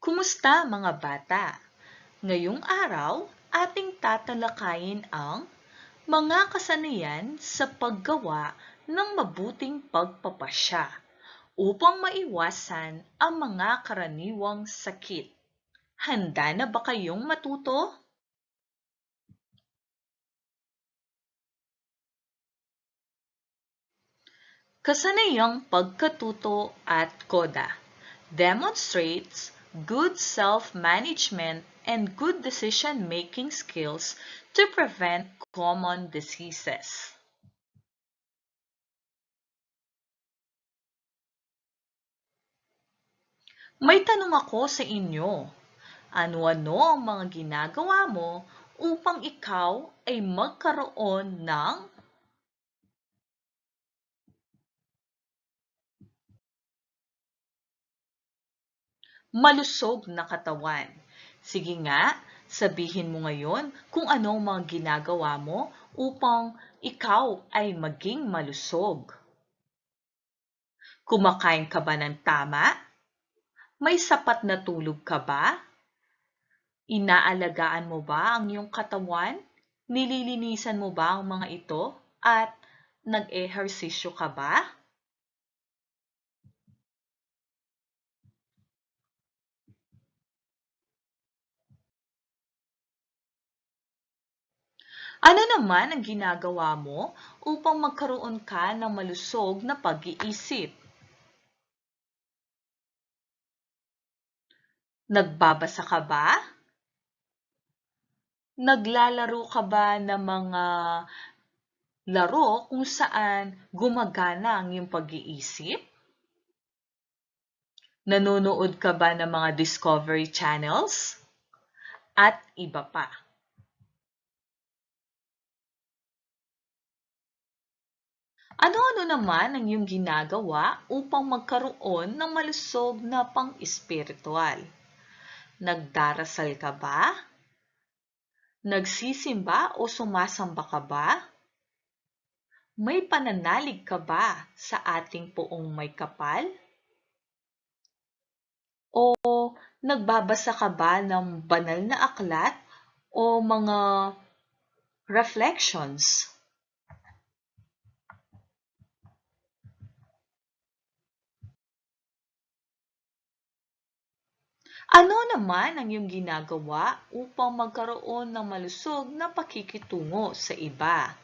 Kumusta mga bata? Ngayong araw, ating tatalakayin ang mga kasanayan sa paggawa ng mabuting pagpapasya upang maiwasan ang mga karaniwang sakit. Handa na ba kayong matuto? Kasanayang pagkatuto at koda demonstrates good self-management and good decision-making skills to prevent common diseases. May tanong ako sa inyo. Ano-ano ang mga ginagawa mo upang ikaw ay magkaroon ng malusog na katawan. Sige nga, sabihin mo ngayon kung anong mga ginagawa mo upang ikaw ay maging malusog. Kumakain ka ba ng tama? May sapat na tulog ka ba? Inaalagaan mo ba ang iyong katawan? Nililinisan mo ba ang mga ito? At nag-ehersisyo ka ba? Ano naman ang ginagawa mo upang magkaroon ka ng malusog na pag-iisip? Nagbabasa ka ba? Naglalaro ka ba ng mga laro kung saan gumagana ang iyong pag-iisip? Nanonood ka ba ng mga Discovery Channels? At iba pa. Ano-ano naman ang iyong ginagawa upang magkaroon ng malusog na pang-espiritual? Nagdarasal ka ba? Nagsisimba o sumasamba ka ba? May pananalig ka ba sa ating poong may kapal? O nagbabasa ka ba ng banal na aklat o mga reflections? Ano naman ang iyong ginagawa upang magkaroon ng malusog na pakikitungo sa iba?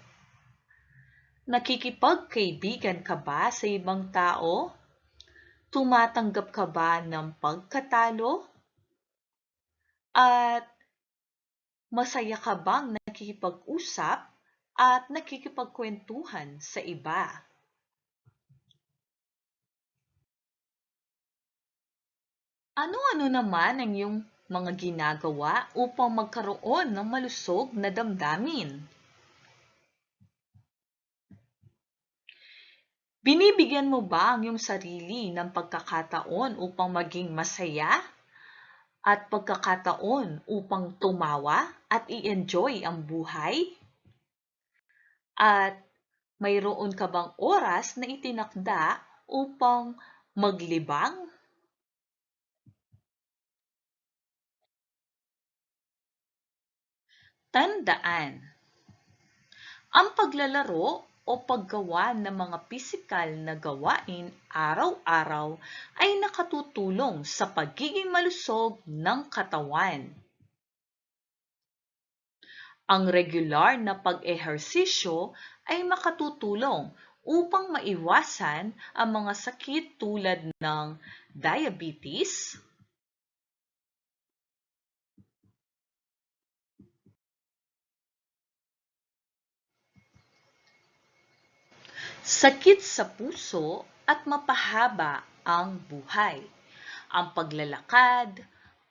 Nakikipagkaibigan ka ba sa ibang tao? Tumatanggap ka ba ng pagkatalo? At masaya ka bang nakikipag-usap at nakikipagkwentuhan sa iba? Ano-ano naman ang iyong mga ginagawa upang magkaroon ng malusog na damdamin? Binibigyan mo ba ang iyong sarili ng pagkakataon upang maging masaya? At pagkakataon upang tumawa at i-enjoy ang buhay? At mayroon ka bang oras na itinakda upang maglibang Tandaan, ang paglalaro o paggawa ng mga pisikal na gawain araw-araw ay nakatutulong sa pagiging malusog ng katawan. Ang regular na pag-ehersisyo ay makatutulong upang maiwasan ang mga sakit tulad ng diabetes, sakit sa puso at mapahaba ang buhay. Ang paglalakad,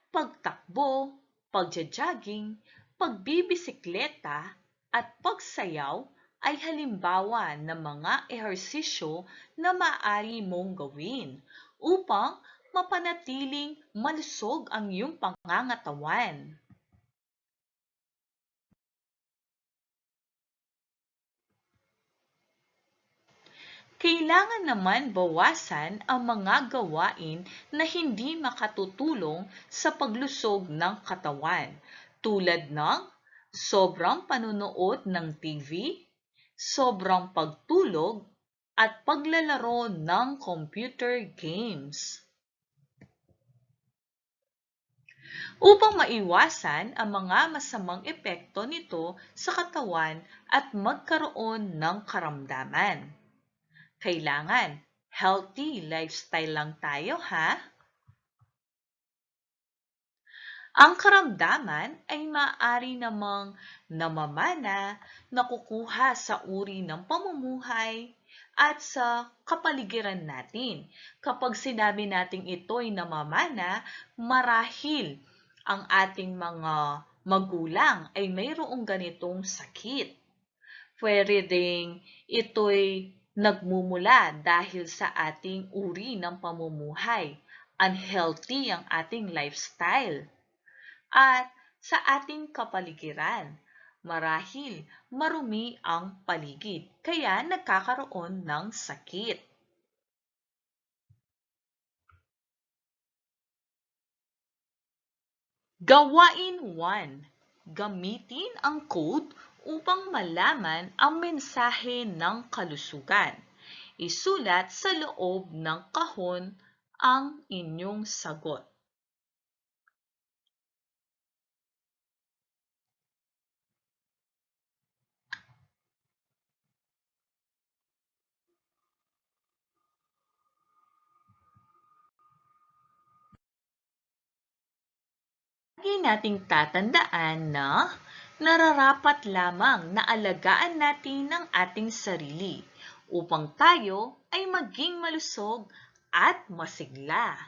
pagtakbo, pagja-jogging, pagbibisikleta at pagsayaw ay halimbawa ng mga ehersisyo na maaari mong gawin upang mapanatiling malusog ang iyong pangangatawan. Kailangan naman bawasan ang mga gawain na hindi makatutulong sa paglusog ng katawan tulad ng sobrang panunood ng TV, sobrang pagtulog, at paglalaro ng computer games. Upang maiwasan ang mga masamang epekto nito sa katawan at magkaroon ng karamdaman. Kailangan healthy lifestyle lang tayo ha? Ang karamdaman ay maaari namang namamana, nakukuha sa uri ng pamumuhay, at sa kapaligiran natin. Kapag sinabi nating ito'y namamana, marahil ang ating mga magulang ay mayroong ganitong sakit. Pwede ding ito'y nagmumula dahil sa ating uri ng pamumuhay. Unhealthy ang ating lifestyle. At sa ating kapaligiran marahil marumi ang paligid, kaya nagkakaroon ng sakit. Gawain 1. Gamitin ang code upang malaman ang mensahe ng kalusugan. Isulat sa loob ng kahon ang inyong sagot. Lagi nating tatandaan na nararapat lamang na alagaan natin ang ating sarili upang tayo ay maging malusog at masigla.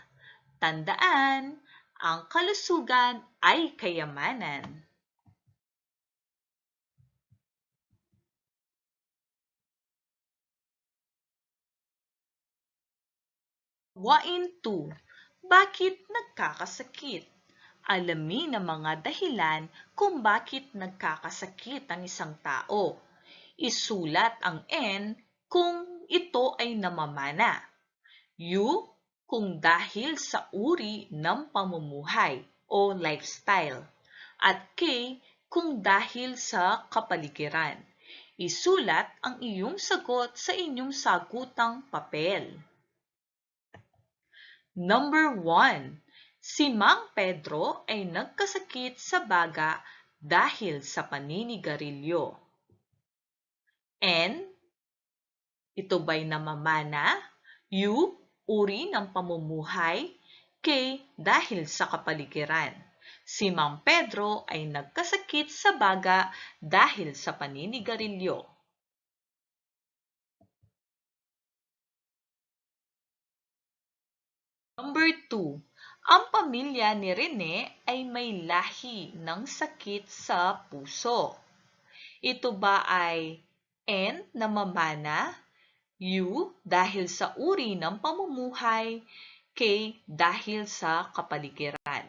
Tandaan, ang kalusugan ay kayamanan. Wain 2. Bakit nagkakasakit? Alamin ang mga dahilan kung bakit nagkakasakit ang isang tao. Isulat ang N kung ito ay namamana. U kung dahil sa uri ng pamumuhay o lifestyle. At K kung dahil sa kapaligiran. Isulat ang iyong sagot sa inyong sagutang papel. Number 1. Si Mang Pedro ay nagkasakit sa baga dahil sa paninigarilyo. N. Ito ba'y namamana? U. Uri ng pamumuhay. K. Dahil sa kapaligiran. Si Mang Pedro ay nagkasakit sa baga dahil sa paninigarilyo. Number 2. Ang pamilya ni Rene ay may lahi ng sakit sa puso. Ito ba ay N na mamana, U dahil sa uri ng pamumuhay, K dahil sa kapaligiran.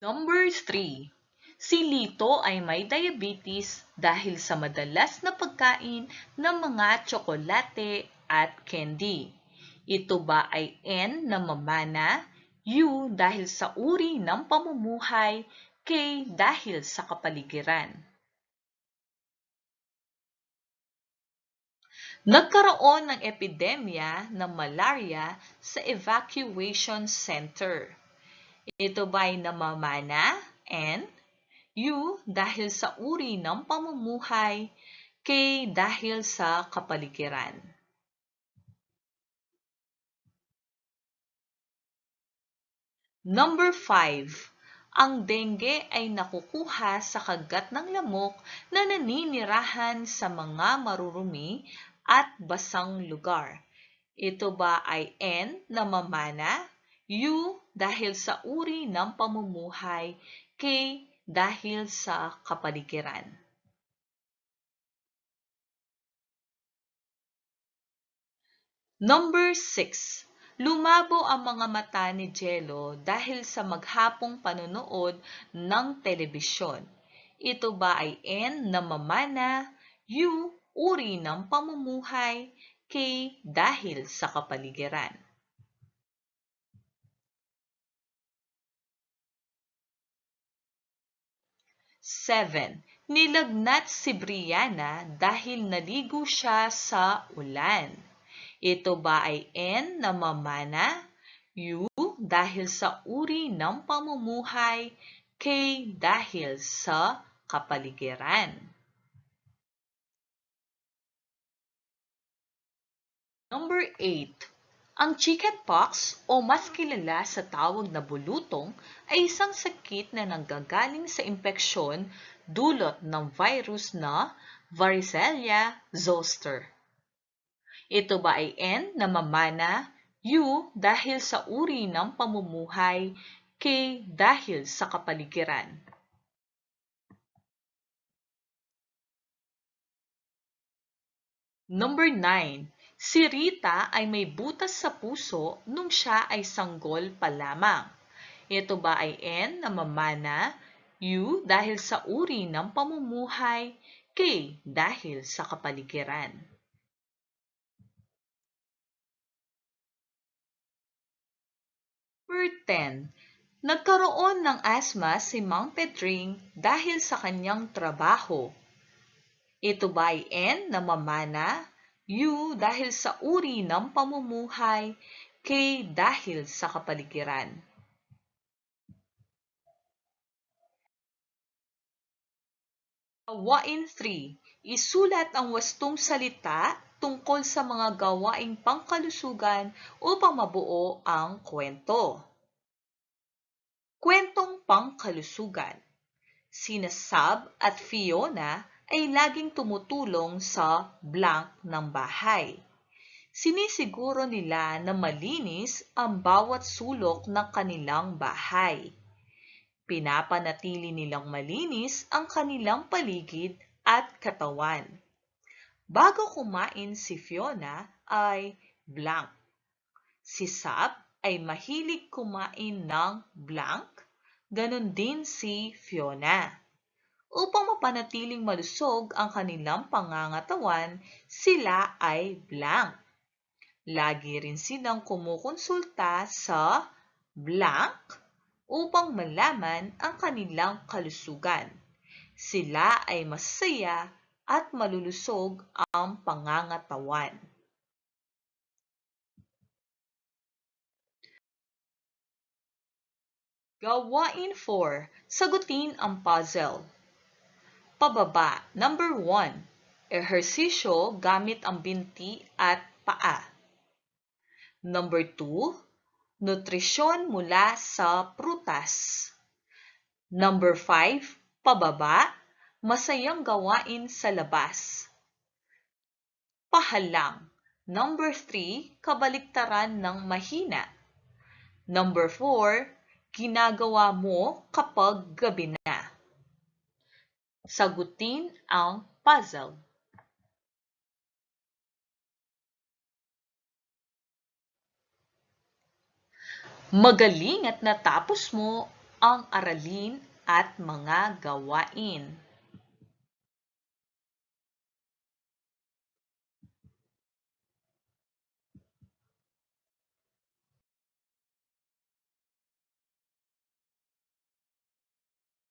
Number 3. Si Lito ay may diabetes dahil sa madalas na pagkain ng mga tsokolate at candy. Ito ba ay N na mamana, U dahil sa uri ng pamumuhay, K dahil sa kapaligiran. Nagkaroon ng epidemya ng malaria sa evacuation center. Ito ba ay namamana, N, U dahil sa uri ng pamumuhay, K dahil sa kapaligiran. Number 5. Ang dengue ay nakukuha sa kagat ng lamok na naninirahan sa mga marurumi at basang lugar. Ito ba ay N na mamana, U dahil sa uri ng pamumuhay, K dahil sa kapaligiran. Number 6. Lumabo ang mga mata ni Jello dahil sa maghapong panonood ng telebisyon. Ito ba ay N na mamana, U, uri ng pamumuhay, K, dahil sa kapaligiran? Seven, nilagnat si Brianna dahil naligo siya sa ulan. Ito ba ay N na mamana, U dahil sa uri ng pamumuhay, K dahil sa kapaligiran. Number 8. Ang chickenpox o mas kilala sa tawag na bulutong ay isang sakit na nanggagaling sa impeksyon dulot ng virus na Varicella zoster. Ito ba ay N na mamana, U dahil sa uri ng pamumuhay, K dahil sa kapaligiran. Number 9. Si Rita ay may butas sa puso nung siya ay sanggol pa lamang. Ito ba ay N na mamana, U dahil sa uri ng pamumuhay, K dahil sa kapaligiran. Number 10. Nagkaroon ng asma si Mang Pedring dahil sa kanyang trabaho. Ito ba ay N na U dahil sa uri ng pamumuhay, K dahil sa kapaligiran. Gawain 3. Isulat ang wastong salita tungkol sa mga gawaing pangkalusugan upang mabuo ang kwento. Kwentong pangkalusugan Sina Sab at Fiona ay laging tumutulong sa blank ng bahay. Sinisiguro nila na malinis ang bawat sulok ng kanilang bahay. Pinapanatili nilang malinis ang kanilang paligid at katawan. Bago kumain si Fiona ay blank. Si Sab ay mahilig kumain ng blank, ganon din si Fiona. Upang mapanatiling malusog ang kanilang pangangatawan, sila ay blank. Lagi rin silang kumukonsulta sa blank upang malaman ang kanilang kalusugan. Sila ay masaya at malulusog ang pangangatawan. Gawain 4. Sagutin ang puzzle. Pababa. Number 1. Ehersisyo gamit ang binti at paa. Number 2. Nutrisyon mula sa prutas. Number 5. Pababa. Masayang gawain sa labas. Pahalang. Number 3. Kabaliktaran ng mahina. Number 4. Ginagawa mo kapag gabi na. Sagutin ang puzzle. Magaling at natapos mo ang aralin at mga gawain.